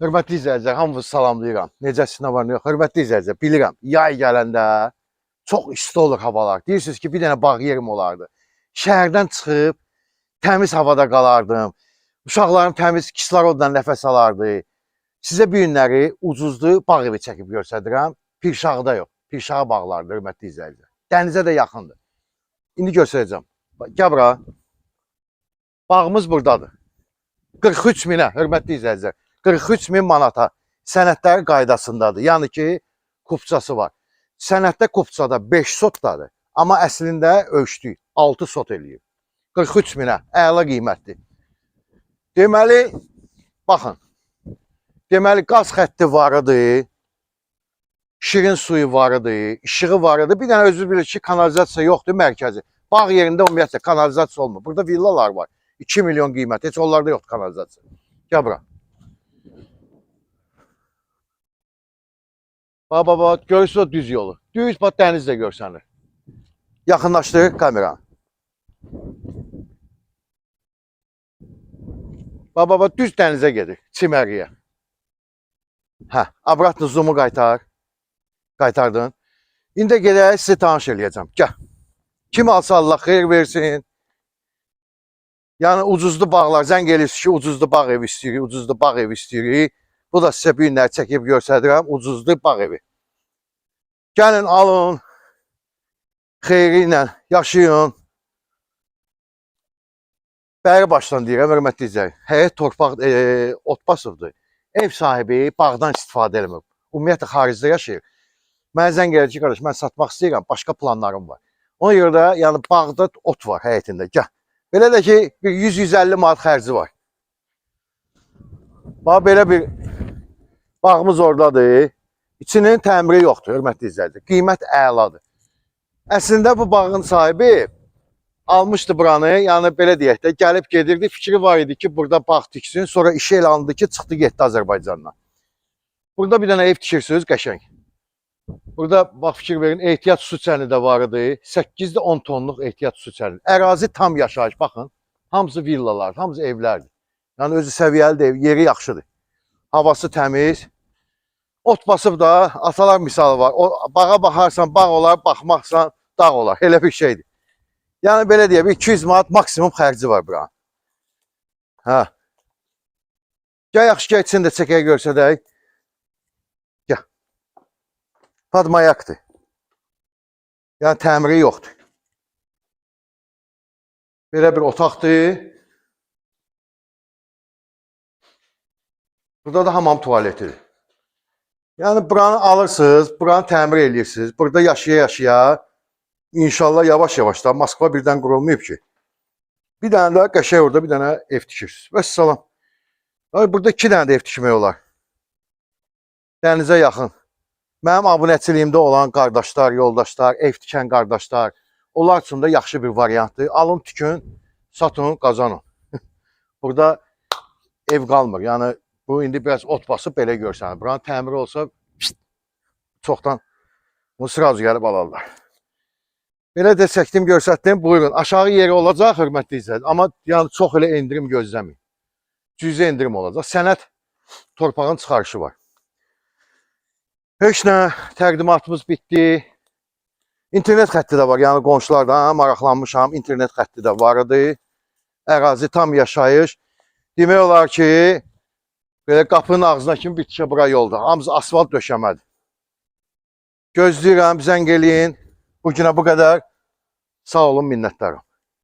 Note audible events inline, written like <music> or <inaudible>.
Hörmətli izləyicilər, hamınızı salamlayıram. Necəsiz, nə var, yox? Hörmətli izləyicilər, bilirəm, yay gələndə çox isti olur havalar. Deyirsiniz ki, bir dənə bağ yerim olardı. Şəhərdən çıxıb təmiz havada qalardım. Uşaqlarım təmiz kislorodla nəfəs alardı. Sizə bu günləri ucuzlu bağ evi çəkib göstərirəm. Pirşağda yox, Pirşağı bağlardır, hörmətli izləyicilər. Dənizə də yaxındır. İndi göstərəcəm. Gəl bura. Bağımız buradadır. 43 minə, hörmətli izləyicilər. 43 min manata sənədləri qaydasındadır. Yəni ki, kupçası var. Sənəddə kupçada 5 sotdadır. Amma əslində ölçdük. 6 sot eləyir. 43 minə. Əla qiymətdir. Deməli, baxın. Deməli, qaz xətti var. Şirin suyu var idi. işığı var. Bir dənə özü bilir ki, kanalizasiya yoxdur mərkəzi. Bağ yerində ümumiyyətlə kanalizasiya olmur. Burada villalar var. 2 milyon qiymət. Heç onlarda yoxdur kanalizasiya. Gəl bura. Bax, bax, görürsünüz o düz yolu. Düz görsənir. Yaxınlaşdır kameranı. Bax, bax, bax, düz dənizə gedir, çimərliyə. Hə, abratlı zoomu qaytar. Qaytardın. İndi gedək sizə tanış eləyəcəm. Gəl. Kim alsa Allah xeyir versin. Yəni ucuzlu bağlar, zəng eləyirsiniz ki, ucuzlu bağ evi istəyirik, ucuzlu bağ evi istəyirik. Bu da sizə bir günlər çəkib göstərirəm, ucuzlu bağ evi. Gəlin alın, xeyri ilə yaşayın. Bəri başdan deyirəm, hörmətli izləyicilər. Həyət torpaq e, Otbasovdur. Ev sahibi bağdan istifadə eləmir. Ümumiyyətlə xaricdə yaşayır. Mənə zəng gəlir ki, qardaş, mən satmaq istəyirəm, başqa planlarım var. Ona görə də yəni bağda ot var həyətində. Gəl. Belə də ki, bir 100-150 manat xərci var. Bax belə bir bağımız oradadır. İçinin təmiri yoxdur, hörmətli izləyicilər. Qiymət əladır. Əslində bu bağın sahibi almışdı buranı, yəni belə deyək də, gəlib gedirdi, fikri var idi ki, burada bağ tiksin, sonra işi elə alındı ki, çıxdı getdi Azərbaycandan. Burada bir dənə ev tikirsiniz, qəşəng. Burada bax fikir verin, ehtiyat su çəni də var idi. 8-də 10 tonluq ehtiyat su çəni. Ərazi tam yaşayış, baxın. Hamısı villalar, hamısı evlərdir. Yəni özü səviyyəlidir, ev, yeri yaxşıdır. Havası təmiz. Ot basıb da atalar misalı var. O bağa baxarsan bağ olar, baxmaqsan dağ olar. Elə bir şeydir. Yəni belə deyək, bir 200 manat maksimum xərci var buranın. Hə. Gəl yaxşı gəl içində çəkək görsədək. Gəl. Padmayakdır. Yəni təmiri yoxdur. Belə bir otaqdır. Burada da hamam tualetidir. Yəni buranı alırsınız, buranı təmir edirsiniz. Burada yaşaya-yaşaya İnşallah yavaş-yavaş da Moskva birdən qurulmayıb ki. Bir dənə də qəşəng orada bir dənə ev tikirsiniz. Vəssalam. Ay burada iki dənə də ev tikmək olar. Dənizə yaxın. Mənim abunəçiliyimdə olan qardaşlar, yoldaşlar, ev tikən qardaşlar, onlar üçün də yaxşı bir variantdır. Alın, tikin, satın, qazanın. <laughs> burada ev qalmır. Yəni bu indi biraz ot basıb belə görsənir. Buranın təmiri olsa pişt, çoxdan bunu sırazı gəlib alarlar. Belə də çəkdim, göstərdim. Buyurun. Aşağı yeri olacaq, hörmətli izləyicilər. Amma yəni çox elə endirim gözləməyin. Cüzi endirim olacaq. Sənəd torpağın çıxarışı var. Heç nə, təqdimatımız bitdi. İnternet xətti də var. Yəni qonşulardan maraqlanmışam. İnternet xətti də var idi. Ərazi tam yaşayış. Demək olar ki, belə qapının ağzına kimi bitişə bura yoldur. Hamısı asfalt döşəmədir. Gözləyirəm, zəng eləyin. Bugünə bu qədər. Sağ olun, minnətdarım.